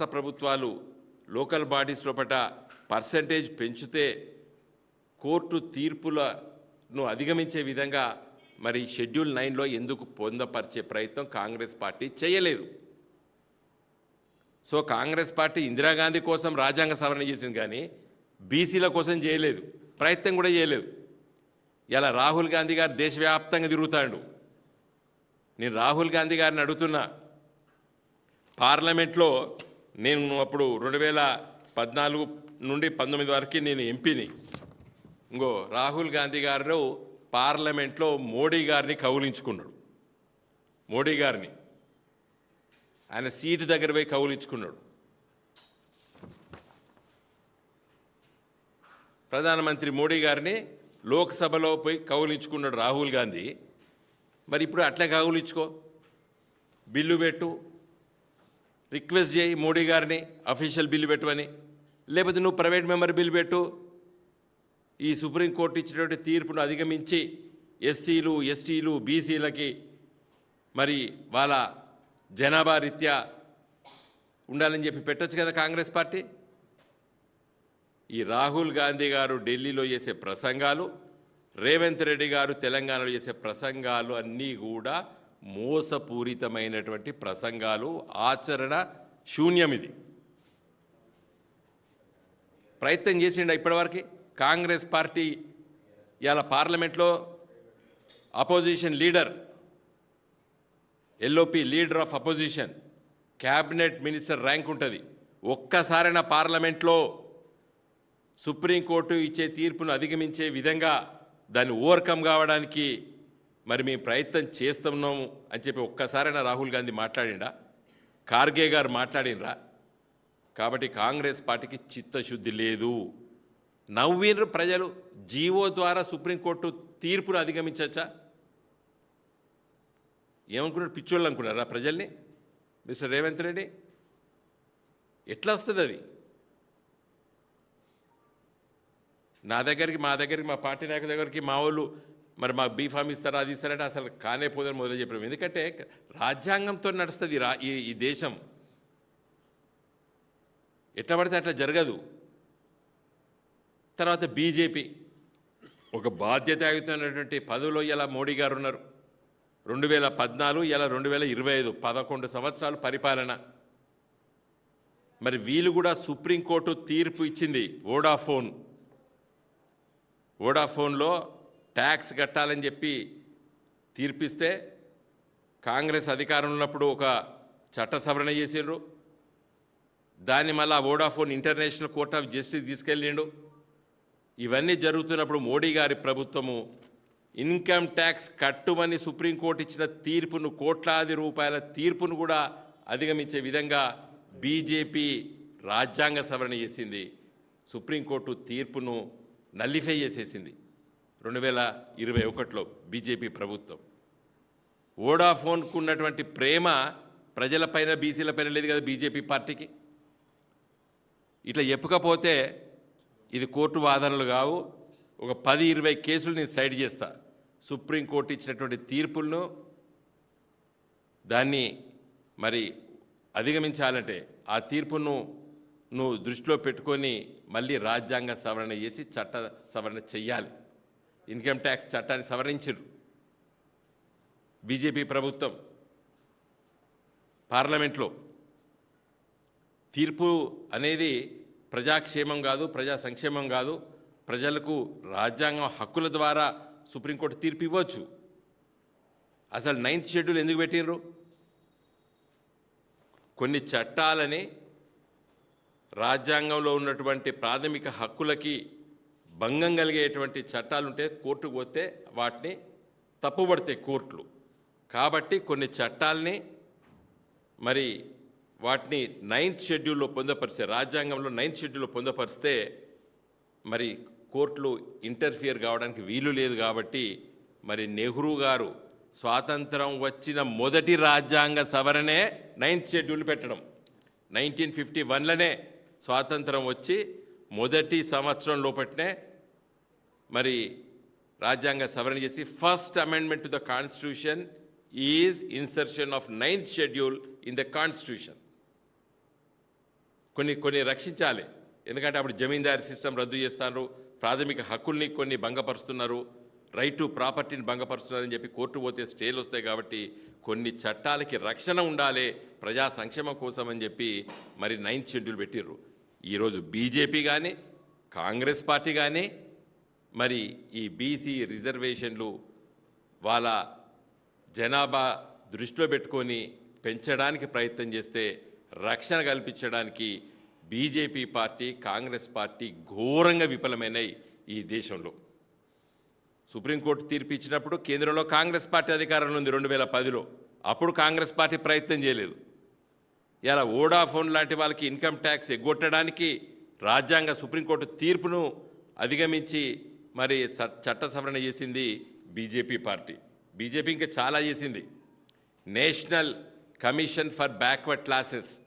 రాష్ట్ర ప్రభుత్వాలు local bodies లోపట పర్సంటేజ్ పెంచితే కోర్టు తీర్పులను అధిగమించే విధంగా మరి షెడ్యూల్ నైన్లో ఎందుకు పొందపరిచే ప్రయత్నం కాంగ్రెస్ పార్టీ చేయలేదు. సో కాంగ్రెస్ పార్టీ ఇందిరాగాంధీ కోసం రాజ్యాంగ సవరణ చేసింది కానీ బీసీల కోసం చేయలేదు. ప్రయత్నం కూడా చేయలేదు. ఇలా రాహుల్ గాంధీ గారు దేశవ్యాప్తంగా తిరుగుతాడు. నేను రాహుల్ గాంధీ గారిని అడుగుతున్నా పార్లమెంట్లో నేను అప్పుడు రెండు వేల పద్నాలుగు నుండి పంతొమ్మిది వరకు నేను ఎంపీని. ఇంకో రాహుల్ గాంధీ గారు పార్లమెంట్లో మోడీ గారిని కౌలించుకున్నాడు. మోడీ గారిని. ఆయన సీటు దగ్గర పోయి కౌలించుకున్నాడు. ప్రధానమంత్రి మోడీ గారిని లోక్సభలో పోయి కౌలించుకున్నాడు రాహుల్ గాంధీ. మరి ఇప్పుడు అట్లే కౌలించుకో. బిల్లు పెట్టు. రిక్వెస్ట్ చేయి మోడీ గారిని అఫీషియల్ బిల్లు పెట్టమని. లేకపోతే నువ్వు ప్రైవేట్ మెంబర్ బిల్లు పెట్టు. ఈ సుప్రీంకోర్టు ఇచ్చినటువంటి తీర్పును అధిగమించి ఎస్సీలు ఎస్టీలు బీసీలకి మరి వాళ్ళ జనాభా రీత్యా ఉండాలని చెప్పి పెట్టొచ్చు కదా కాంగ్రెస్ పార్టీ? ఈ రాహుల్ గాంధీ గారు ఢిల్లీలో చేసే ప్రసంగాలు రేవంత్ రెడ్డి గారు తెలంగాణలో చేసే ప్రసంగాలు అన్నీ కూడా మోసపూరితమైనటువంటి ప్రసంగాలు ఆచరణ శూన్యం ఇది ప్రయత్నం చేసిండ ఇప్పటివరకు? కాంగ్రెస్ పార్టీ ఇవాళ పార్లమెంట్లో opposition leader LOP leader of opposition cabinet minister rank ఉంటుంది. ఒక్కసారైనా పార్లమెంట్లో సుప్రీంకోర్టు ఇచ్చే తీర్పును అధిగమించే విధంగా దాన్ని ఓవర్కమ్ కావడానికి మరి మేము ప్రయత్నం చేస్తున్నాము అని చెప్పి ఒక్కసారైనా రాహుల్ గాంధీ మాట్లాడిండా? ఖార్గే గారు మాట్లాడినరా కాబట్టి కాంగ్రెస్ పార్టీకి చిత్తశుద్ధి లేదు. నవ్వినరు ప్రజలు జీవో ద్వారా సుప్రీంకోర్టు తీర్పును అధిగమించచ్చా? ఏమనుకున్నారు? పిచ్చోళ్ళు అనుకున్నారా ప్రజల్ని? మిస్టర్ రేవంత్ రెడ్డి? ఎట్లా వస్తుంది అది? నా దగ్గరికి మా దగ్గరికి మా పార్టీ నాయకుల దగ్గరికి మా వాళ్ళు మరి మాకు బీఫామ్ ఇస్తారా అది ఇస్తారంటే అసలు కానే పోదని మొదలు చెప్పారు ఎందుకంటే రాజ్యాంగంతో నడుస్తుంది రా ఈ ఈ దేశం. ఎట్లా పడితే అట్లా జరగదు. తర్వాత బీజేపీ. ఒక బాధ్యతాయుతమైనటువంటి పదవిలో ఇలా మోడీ గారు ఉన్నారు. రెండు వేల పద్నాలుగు ఇలా రెండు వేల ఇరవై ఐదు పదకొండు సంవత్సరాలు పరిపాలన. మరి వీళ్ళు కూడా సుప్రీంకోర్టు తీర్పు ఇచ్చింది వోడాఫోన్. వోడాఫోన్లో ట్యాక్స్ కట్టాలని చెప్పి తీర్పిస్తే కాంగ్రెస్ అధికారం ఉన్నప్పుడు ఒక చట్ట సవరణ చేసిండ్రు దాన్ని మళ్ళా Vodafone international court of justice తీసుకెళ్ళిండు. ఇవన్నీ జరుగుతున్నప్పుడు మోడీ గారి ప్రభుత్వము ఇన్కమ్ ట్యాక్స్ కట్టుమని సుప్రీంకోర్టు ఇచ్చిన తీర్పును కోట్లాది రూపాయల తీర్పును కూడా అధిగమించే విధంగా బీజేపీ రాజ్యాంగ సవరణ చేసింది. సుప్రీంకోర్టు తీర్పును నల్లిఫై చేసేసింది. రెండు వేల ఇరవై ఒకటిలో బీజేపీ ప్రభుత్వం. వోడాఫోన్కు ఉన్నటువంటి ప్రేమ ప్రజలపైన బీసీలపైన లేదు కదా బీజేపీ పార్టీకి? ఇట్లా చెప్పకపోతే ఇది కోర్టు వాదనలు కావు. ఒక పది ఇరవై కేసులు నేను సైడ్ చేస్తా. సుప్రీంకోర్టు ఇచ్చినటువంటి తీర్పులను దాన్ని మరి అధిగమించాలంటే ఆ తీర్పును నువ్వు దృష్టిలో పెట్టుకొని మళ్ళీ రాజ్యాంగ సవరణ చేసి చట్ట సవరణ చెయ్యాలి. ఇన్కమ్ ట్యాక్స్ చట్టాన్ని సవరించరు. బీజేపీ ప్రభుత్వం పార్లమెంట్లో తీర్పు అనేది ప్రజాక్షేమం కాదు ప్రజా సంక్షేమం కాదు ప్రజలకు రాజ్యాంగం హక్కుల ద్వారా సుప్రీంకోర్టు తీర్పు ఇవ్వచ్చు. అసలు నైన్త్ షెడ్యూల్ ఎందుకు పెట్టినరు కొన్ని చట్టాలని రాజ్యాంగంలో ఉన్నటువంటి ప్రాథమిక హక్కులకి భంగం కలిగేటువంటి చట్టాలుంటే కోర్టుకు పోతే వాటిని తప్పుపడతాయి కోర్టులు. కాబట్టి కొన్ని చట్టాలని మరి వాటిని నైన్త్ షెడ్యూల్లో పొందపరిస్తే రాజ్యాంగంలో నైన్త్ షెడ్యూల్లో పొందపరిస్తే మరి కోర్టులు ఇంటర్ఫియర్ కావడానికి వీలు లేదు కాబట్టి మరి నెహ్రూ గారు స్వాతంత్రం వచ్చిన మొదటి రాజ్యాంగ సవరణే నైన్త్ షెడ్యూల్ పెట్టడం. నైన్టీన్ ఫిఫ్టీ వన్లోనే స్వాతంత్రం వచ్చి మొదటి సంవత్సరం లోపట్నే మరి రాజ్యాంగ సవరణ చేసి first amendment to the constitution is insertion of ninth schedule in the constitution కొన్ని కొన్ని రక్షించాలి. ఎందుకంటే అప్పుడు జమీందారీ సిస్టమ్ రద్దు చేస్తున్నారు ప్రాథమిక హక్కుల్ని కొన్ని భంగపరుస్తున్నారు. రైట్ టు ప్రాపర్టీని భంగపరుస్తున్నారని చెప్పి కోర్టు పోతే స్టేలు వస్తాయి కాబట్టి కొన్ని చట్టాలకి రక్షణ ఉండాలి. ప్రజా సంక్షేమం కోసం అని చెప్పి మరి నైన్త్ షెడ్యూల్ పెట్టిర్రు. ఈరోజు బీజేపీ కానీ కాంగ్రెస్ పార్టీ కానీ మరి ఈ బీసీ రిజర్వేషన్లు వాళ్ళ జనాభా దృష్టిలో పెట్టుకొని పెంచడానికి ప్రయత్నం చేస్తే రక్షణ కల్పించడానికి బీజేపీ పార్టీ కాంగ్రెస్ పార్టీ ఘోరంగా విఫలమైనాయి ఈ దేశంలో. సుప్రీంకోర్టు తీర్పు ఇచ్చినప్పుడు కేంద్రంలో కాంగ్రెస్ పార్టీ అధికారంలో ఉంది రెండు వేల పదిలో. అప్పుడు కాంగ్రెస్ పార్టీ ప్రయత్నం చేయలేదు. ఇలా ఓడాఫోన్ లాంటి వాళ్ళకి ఇన్కమ్ ట్యాక్స్ ఎగ్గొట్టడానికి రాజ్యాంగ సుప్రీంకోర్టు తీర్పును అధిగమించి మరి స- చట్ట సవరణ చేసింది బీజేపీ పార్టీ. బీజేపీ ఇంకా చాలా చేసింది. National commission for backward classes.